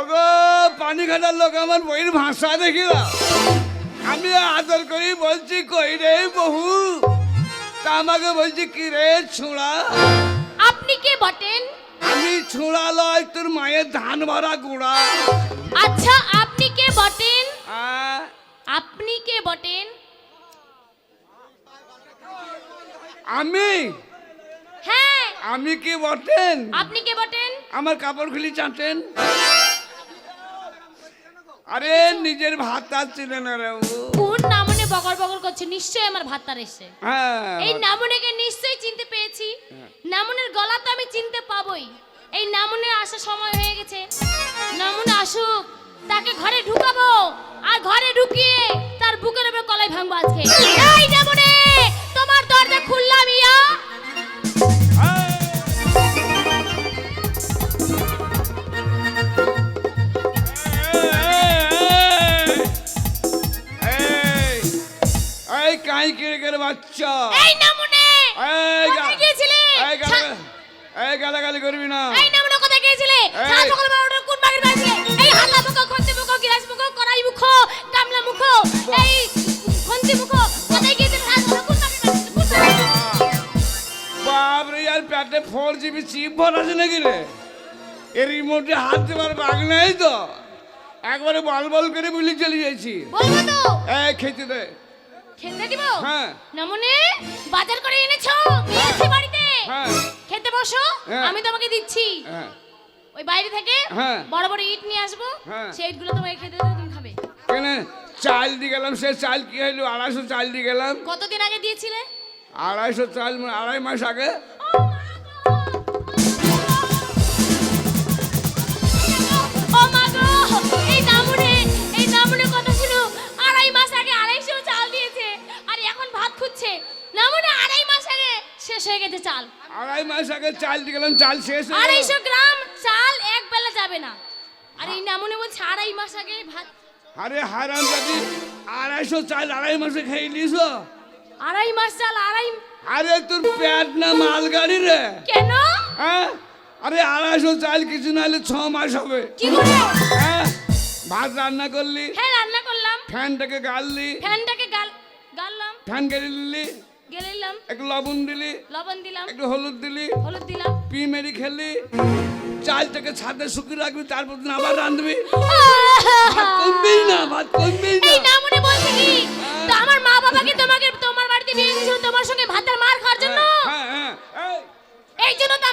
ওগো পানি খাটার লোক আমার বইয়ের ভাষা দেখি না। আমি আদর করি বলছি কই রে বহু? তা আমাকে বলছি কি রে ছোঁড়া? আপনি কে বটেন? আমি ছোঁড়া লয় তোর মায়ের ধান ভরা গুড়া। আচ্ছা আপনি কে বটেন? আপনি কে বটেন? আমি? হ্যাঁ। আমি কি বটেন? আপনি কে বটেন? আমার কাপড় খুলি চাটেন। আরে নিজের ভাত ছিল না রে ও। কোন নামনে বগর বগর করছে নিশ্চয়ই আমার ভাত্তার এসে। হ্যাঁ। এই নামুনেকে নিশ্চয়ই চিনতে পেয়েছি। নামুনের গলা তো আমি চিনতে পাবই। এই নামুনের আসার সময় হয়ে গেছে। নামুন আসুক তাকে ঘরে ঢুকাবো। আর ঘরে ঢুকিয়ে তার বুকের উপর কলাই ভাঙবো আজকে। এই নামুনে তোমার দরজা খুললাম ইয়া। বাচ্চা। এই নামুনে কোথায় গিয়েছিলে? এই গালাগালি করবি না। এই নামুনে কোথায় গিয়েছিলে। সারা সকাল বেলা কোন বাড়ির বাড়িছিলে এই হাল্লা মুখো খন্তি মুখো গিলাস মুখো কড়াই মুখো গামলা মুখো এই খন্তি মুখো কোথায় গিয়েছিলে? সারা সকাল কোন বাড়িছিলে কোন বাপ রে আর পেটে ফোর জিবি চিপ ভর আছে নাকি রে? এর রিমোটে হাত দেবার বাগ নাই তো? একবারে বল বল করে বুলি চলে যাচ্ছি। বলব তো। এই খেতে দে। খেতে দিব? হ্যাঁ। নমুনে বাজার করে এনেছো? দিয়েছি বাড়িতে। হ্যাঁ। খেতে বসো হ্যাঁ। আমি তোমাকে দিচ্ছি। হ্যাঁ। ওই বাইরে থেকে হ্যাঁ। বড় বড় ইট নিয়ে আসব। হ্যাঁ। সেই ইটগুলো তোমাকে খেতে দেবো তুমি খাবে। কেন চাল দিয়ে গেলাম সে চাল কি হইল আড়াইশো চাল দিয়ে গেলাম। কতদিন আগে দিয়েছিলে? আড়াইশো চাল আড়াই মাস আগে শেষ হয়ে গেছে চাল। আড়াই মাস আগে চাল দিয়ে গেলাম চাল শেষ। আড়াইশো গ্রাম চাল এক বেলা যাবে না। আর এই নামুনে বলছে আড়াই মাস আগে ভাত আরে হারাম দাদি আড়াইশো চাল আড়াই মাসে খেয়ে নিস আড়াই মাস চাল আড়াই আরে তোর পেট না মালগাড়ি রে। কেন? হ্যাঁ? আরে আড়াইশো চাল কিছু না হলে ছ মাস হবে। কি করে হ্যাঁ? ভাত রান্না করলি হ্যাঁ রান্না করলাম। ফ্যানটাকে গাললি। ফ্যানটাকে গাল গাললাম। ফ্যান গেড়ে দিলি। গেলাম। একটু লবণ দিলি। লবণ দিলাম। একটু হলুদ দিলি। হলুদ দিলাম। পি মেরি খেলি। চালটাকে ছাদে শুকিয়ে রাখবি তারপর দিন আবার রাঁধবি। ভাত না ভাত কমবি না। এই নামুনে বলছে কি? তো আমার মা বাবাকে তোমাকে তোমার বাড়িতে বিয়ে দিয়েছিল তোমার সঙ্গে ভাতের মার খাওয়ার জন্য? হ্যাঁ হ্যাঁ এই, এই জন্য তো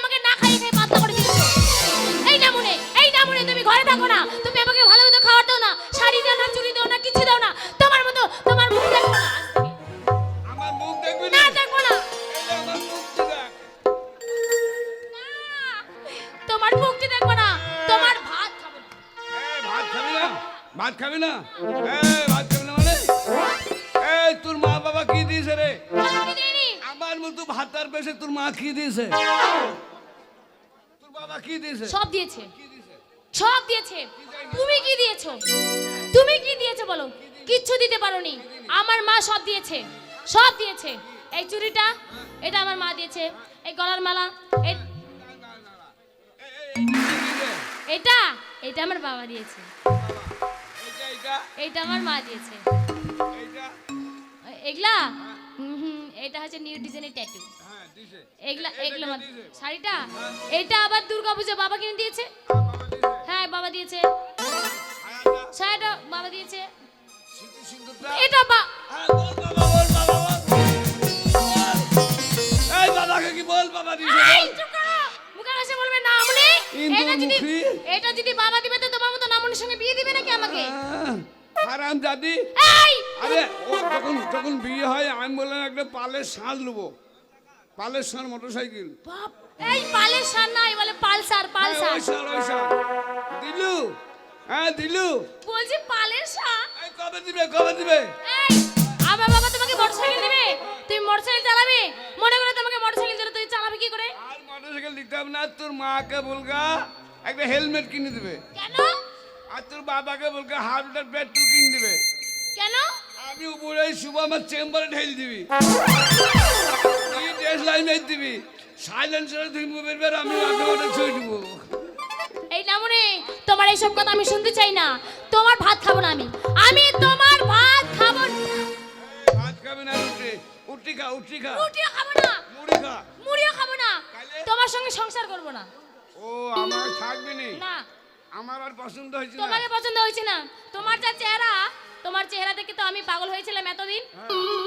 ভাত খাবি না ভাত খাবি না মানে এই তোর মা বাবা কি দিয়েছে রে আমার মতো ভাতার পেশে তোর মা কি দিয়েছে তোর বাবা কি দিয়েছে সব দিয়েছে সব দিয়েছে তুমি কি দিয়েছ তুমি কি দিয়েছ বলো কিচ্ছু দিতে পারোনি আমার মা সব দিয়েছে সব দিয়েছে এই চুড়িটা এটা আমার মা দিয়েছে এই গলার মালা? এটা এটা আমার বাবা দিয়েছে এইটা, আমার মা দিয়েছে। এগুলা? হুম হুম এটা হচ্ছে নিউ ডিজাইনের ট্যাটু হ্যাঁ, এগুলা এটা? শাড়িটা? এটা আবার দুর্গা পুজো বাবা কিনে দিয়েছে। হ্যাঁ বাবা দিয়েছে। শাড়িটা বাবা দিয়েছে। এটা বা হ্যাঁ, বাবা, কি বল দিয়েছে। মুখে কাছে বলবে না আমনে এটা যদি এটা যদি বাবা দিবে তো তোমার মতো নামনের সঙ্গে বিয়ে দিবে নাকি আমাকে? হারাম এই! আরে যখন যখন বিয়ে হয় আমি বললাম একটা পালের সাজ নেব। পালের সার মোটর সাইকেল এই পালের সার নাই বলে পালসার পালসার ওই সার ওই সার দিলু হ্যাঁ দিলু। বলছি পালের সার এই কবে দিবে কবে দিবে? এই আমার বাবা তোমাকে মোটরসাইকেল দিবে? তুমি মোটরসাইকেল চালাবে? মনে করে তোমাকে মোটরসাইকেল দিলে তুই চালাবে কি করে? আর মোটর সাইকেল দিতে হবে না তোর মাকে বলগা একটা হেলমেট কিনে দেবে। কেন? আর তোর বাবাকে বলগা হাফ লিটার পেট্রোল কিনে দেবে। কেন? আমি উপরে শুভ আমার চেম্বারে ঢেল দিবি। তুই ড্রেস লাইন দিবি। সাইলেন্সারে তুই বেরবে আমি আধা ছুঁয়ে দেবো এই নামনে তোমার এইসব কথা আমি শুনতে চাই না। তোমার ভাত খাব না আমি। আমি তোমার ভাত খাব না। ভাত খাবি না রুটি। উঠি খা উঠি খা। রুটিও খাব না। মুড়ি খা। মুড়িও খাব না। তোমার সঙ্গে সংসার করব না। ও আমার থাকবি না। আমার আর পছন্দ হয়েছে না। তোমাকে পছন্দ হয়েছে না? তোমার যা চেহারা তোমার চেহারা দেখে তো আমি পাগল হয়েছিলাম এতদিন।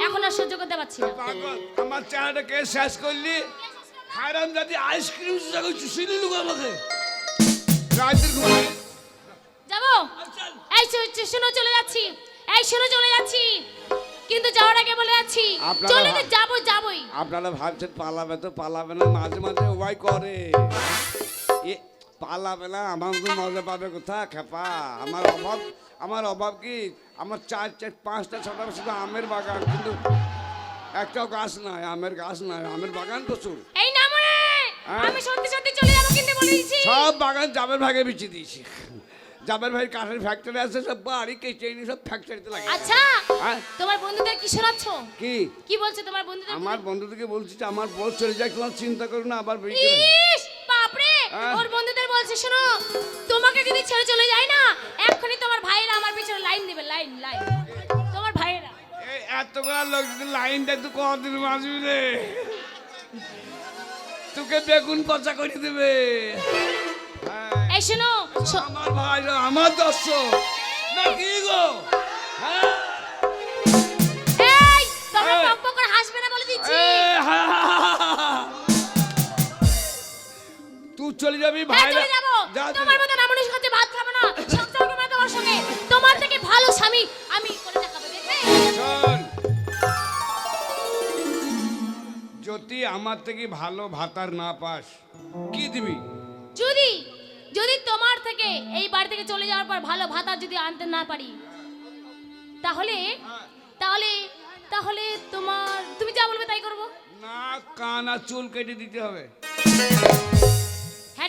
এখন আর সহ্য করতে পারছি না। পাগল আমার চেহারাটা কে শেষ করলি? হারাম জাতি আইসক্রিম চুষিলি লুক আমাকে। রাতের ঘুমাই যাব? এই শোনো চলে যাচ্ছি। এই শোনো চলে যাচ্ছি। কিন্তু যাওয়ার আগে বলে যাচ্ছি। আপনারা চলে তো যাব যাবোই। আপনারা ভাবছেন পালাবে তো পালাবে না মাঝে মাঝে ওয়াই করে। পালাবে না আমার তো মজা পাবে কোথা খেপা। আমার অভাব আমার অভাব কি? আমার চার চার পাঁচটা ছটা শুধু আমের বাগান কিন্তু একটাও গাছ নাই আমের গাছ নাই আমের বাগান প্রচুর। এই না মনে হ্যাঁ? আমি সত্যি সত্যি চলে যাব কিন্তু বলে দিচ্ছি সব বাগান জাবের ভাগে বিছিয়ে দিয়েছি। জাবের ভাই কাঠের ফ্যাক্টরি আছে সব বাড়ি কেটে সব ফ্যাক্টরিতে লাগে আচ্ছা হ্যাঁ? তোমার বন্ধুদের কি শোনাচ্ছ? কি? কি বলছে তোমার বন্ধুদের আমার বন্ধুদেরকে বলছি যে আমার বউ চলে যায় তোমার চিন্তা করো না আবার ইস বাপরে! হ্যাঁ? ওর বন্ধুদের বলছে শোনো তোমাকে যদি ছেড়ে চলে যায় না এক্ষুনি তোমার ভাইয়েরা আমার পিছনে লাইন দেবে লাইন লাইন। তোমার ভাইয়েরা। এই এতগুলা লোক যদি লাইনটা তুই কদিন বাঁচবি রে। তোকে বেগুন পচা করে দেবে। এই শোনো আমার ভাই আমার দর্শক। না কি গো? হ্যাঁ? যাবি হ্যাঁ ভাই চলে যাব। তোমার মতো নামনির সাথে ভাত খাব না সংসার করব তোমার সঙ্গে। তোমার থেকে ভালো স্বামী আমি করে দেখাবো দেখবে? যদি আমার থেকে ভালো ভাতার না পাস কি দিবি? যদি যদি তোমার থেকে এই বাড়ি থেকে চলে যাওয়ার পর ভালো ভাতা যদি আনতে না পারি তাহলে তাহলে তাহলে তোমার তুমি যা বলবে তাই করব। না কান আর চুল কেটে দিতে হবে।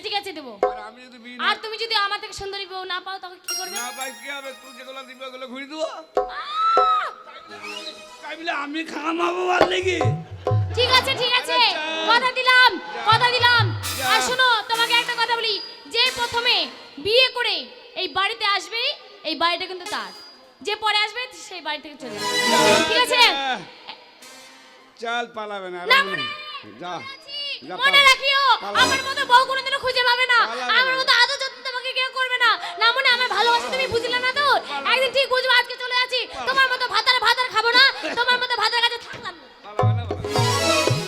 ঠিক আছে দেবো। আর আমি যদি বিয়ে না আর তুমি যদি আমার থেকে সুন্দরী বউ না পাও তখন কি করবে? না পাই কি হবে? তুই যেগুলো দিবি ওগুলো ঘুরে দেবো! তাই বলে আমি খামাবো বল নাকি? ঠিক আছে ঠিক আছে। কথা দিলাম কথা দিলাম। আর শোনো তোমাকে একটা কথা বলি। যে প্রথমে বিয়ে করে এই বাড়িতে আসবে এই বাড়িটা কিন্তু তার। যে পরে আসবে সেই বাড়ি থেকে চলে যাবে। ঠিক আছে? চল পালাবে না। যা যা। মনে রাখিও আমার মতো বউ কোনোদিনও খুঁজে পাবে না। আমার মতো আদর যত্ন তোমাকে কেউ করবে না। না মনে আমার ভালোবাসা তুমি বুঝলে না তো? একদিন ঠিক বুঝব আজকে চলে যাচ্ছি। তোমার মতো ভাতার ভাতার খাব না। তোমার মতো ভাতার কাছে থাকলাম না।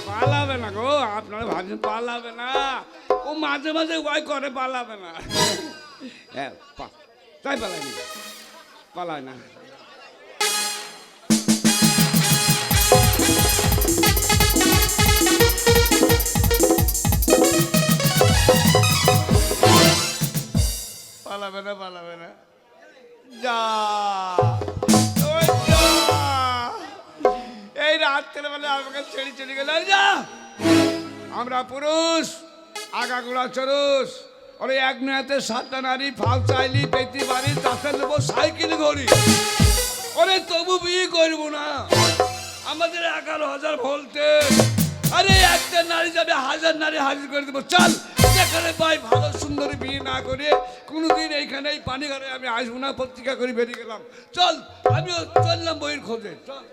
পালাবে না গো। আপনারা ভাবছেন পালাবে না। ও মাঝে মাঝে ওয়াই করে পালাবে না। হ্যাঁ পা- তাই পালায়নি পালায় না। পালাবে না পালাবে না। যা। এই রাত্রে বেলা আমাকে ছেড়ে চলে গেল। যা। আমরা পুরুষ, আগাগোড়া চরুষ। ওরে এক মেয়াতে সাতটা নারী, ফাল চাইলি, পেতি বাড়ি তাতে নেব সাইকেল ঘড়ি। ওরে তবু বিয়ে করব না। আমাদের এগারো হাজার ভোল্টে আরে একটা নারী যাবে, হাজার নারী হাজির করে দেবো। চল, যেখানে পাই ভালো সুন্দরী বিয়ে না করে কোনোদিন এইখানে এই পানি ঘরে আমি আসব না, পত্রিকা করে বেরিয়ে গেলাম। চল, আমিও চললাম বইয়ের খোঁজে। চল।